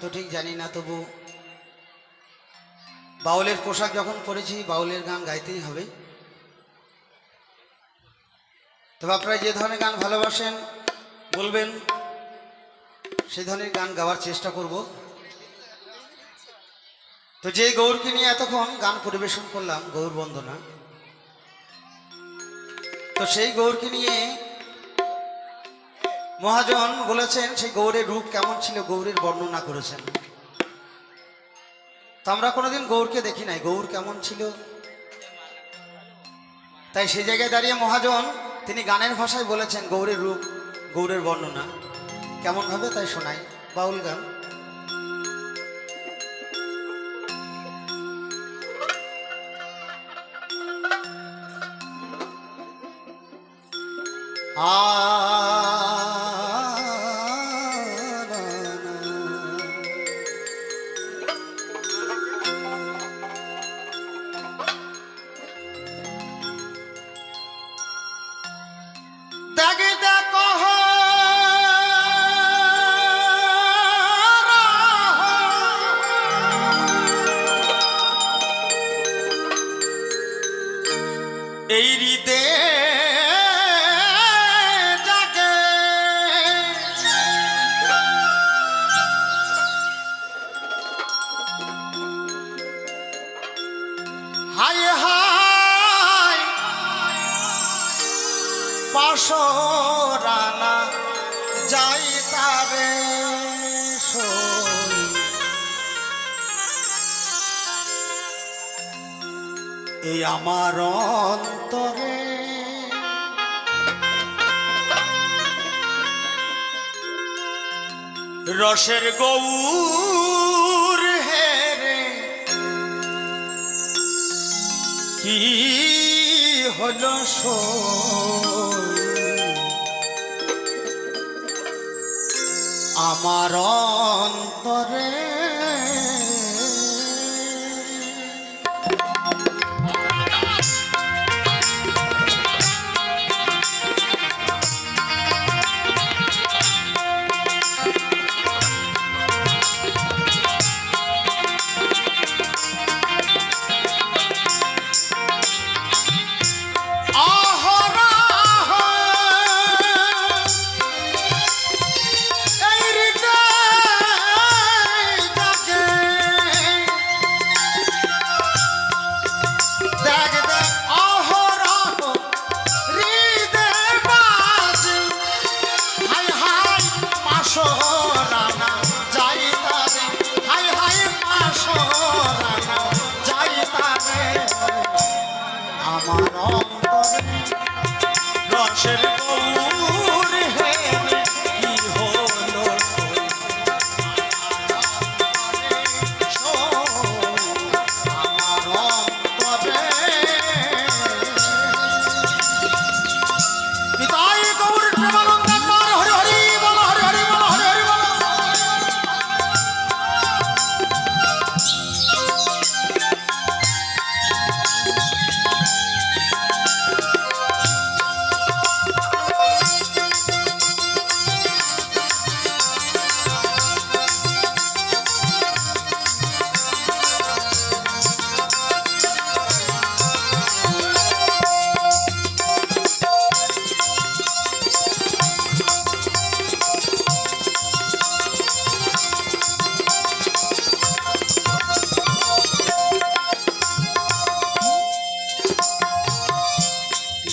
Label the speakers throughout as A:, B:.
A: তো ঠিক জানি না তবু বাউলের পোশাক যখন পরেছি, বাউলের গান গাইতেই হবে। তবে আপনারা যে ধরনের গান ভালোবাসেন, বলবেন সেই ধরনের গান গাওয়ার চেষ্টা করব। তো যে গৌরকে নিয়ে এতক্ষণ গান পরিবেশন করলাম গৌর বন্দনা তো সেই গৌরকে নিয়ে মহাজন বলেছেন, সেই গৌরের রূপ কেমন ছিল, গৌরের বর্ণনা করেছেন। তো আমরা কোনোদিন গৌরকে দেখি নাই, গৌর কেমন ছিল? তাই সেই জায়গায় দাঁড়িয়ে মহাজন, তিনি গানের ভাষায় বলেছেন, গৌরের রূপ, গৌরের বর্ণনা। কেমন ভাবে তাই শোনাই, বাউল গান। আ পাশরানা যাই তারে। এই আমার অন্তরে রসের গৌর হেরে কি হলো? আমার অন্তরে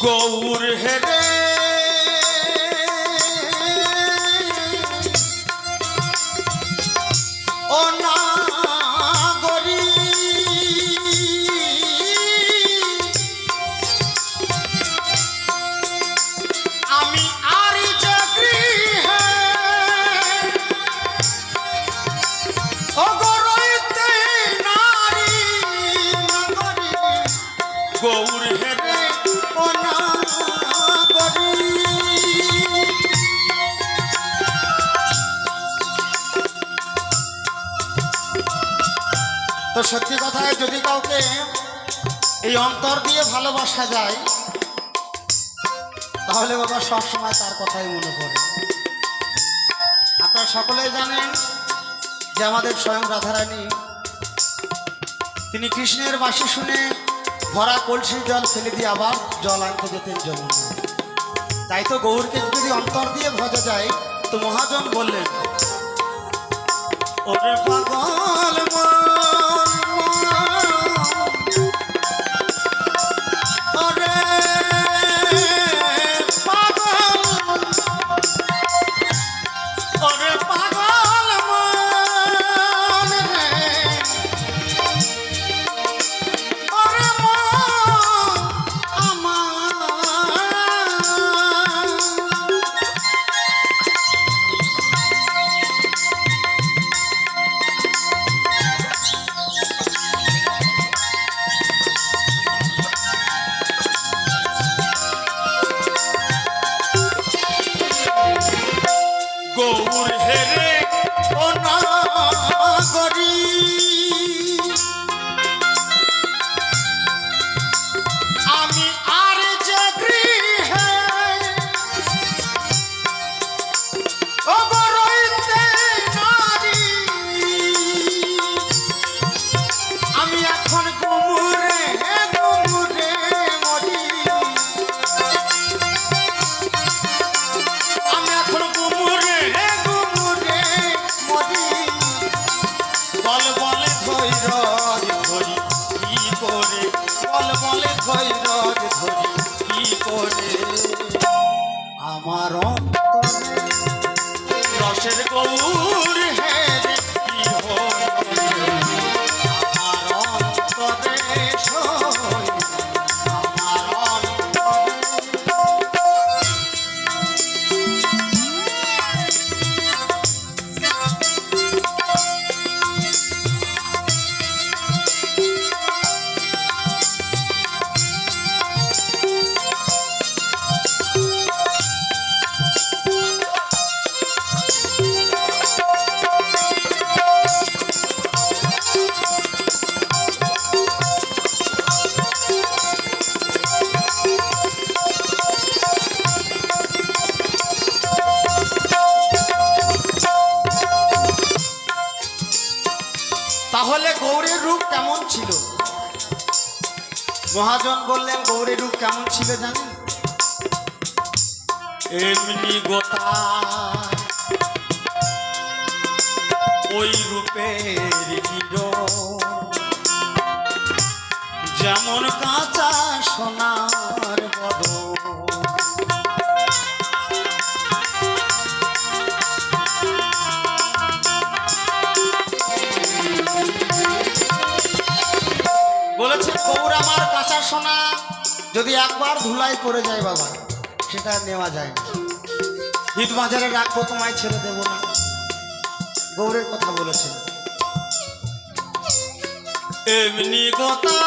A: গৌর হেরে তো সত্যি কথায় যদি কাউকে এই অন্তর দিয়ে ভালোবাসা যায়, তাহলে বাবা সবসময় তার কথাই মনে পড়ে। আপনারা সকলেই জানেন যে আমাদের স্বয়ং রাধারানী, তিনি কৃষ্ণের বাসি শুনে ভরা কলসির জল ফেলে দিয়ে আবার জল আনতে যেতেন যমুনা। তাই তো গৌরকে যদি অন্তর দিয়ে ভজা যায়, তো মহাজন বললেন, ওরে পাগল করে বলে ধৈরজ ধরি কি করে? আমার রসের গৌর ছিল। মহাজন বললেন, গৌরের রূপ কেমন ছিল জানেন এমনি গোতা ওই রূপের যেমন কাঁচা সোনার কাঁচা সোনা যদি একবার ধুলাই করে যায় বাবা, সেটা নেওয়া যায় না। হিট বাজারে রাখব, তোমায় ছেড়ে দেব না। গৌরের কথা বলেছেন। এমনি কথা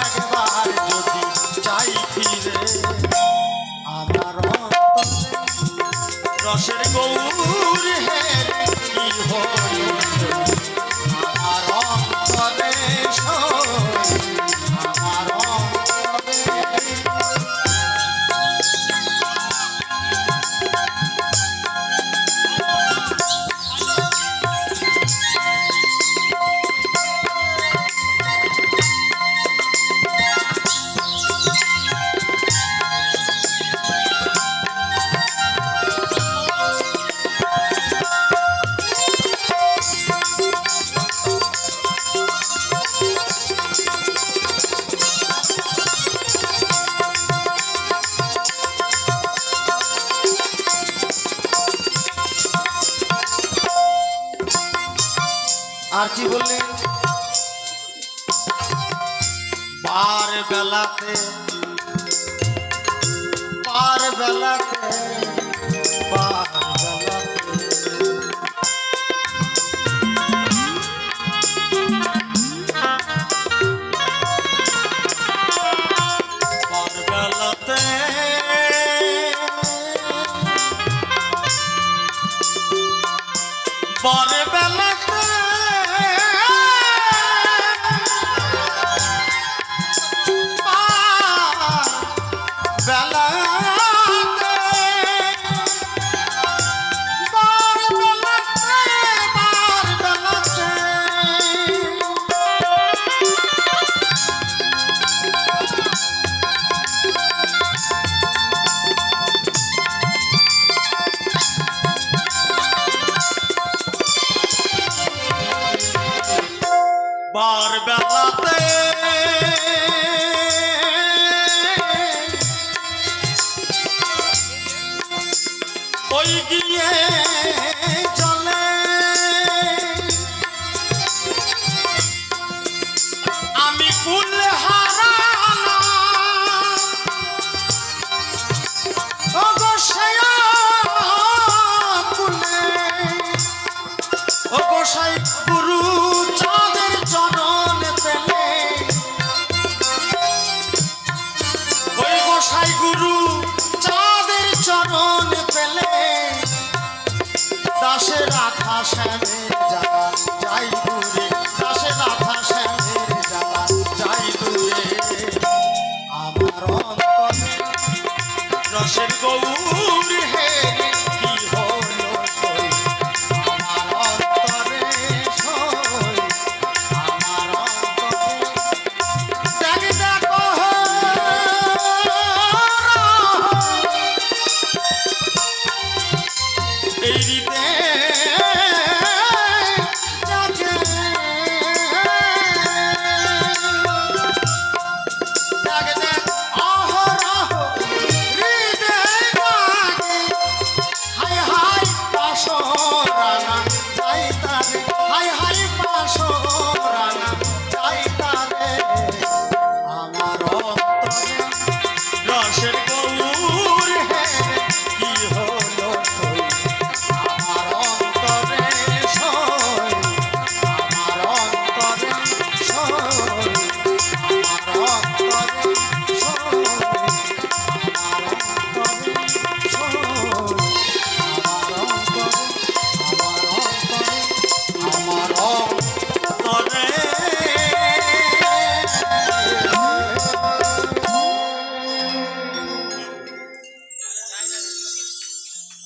A: একবার যদি চাই ফিরে আমার রসের গৌর আর কি বললেন পার বেলাতে পার বেলাতে পার বেলাতে পার ওই গিয়ে চলে সাগরে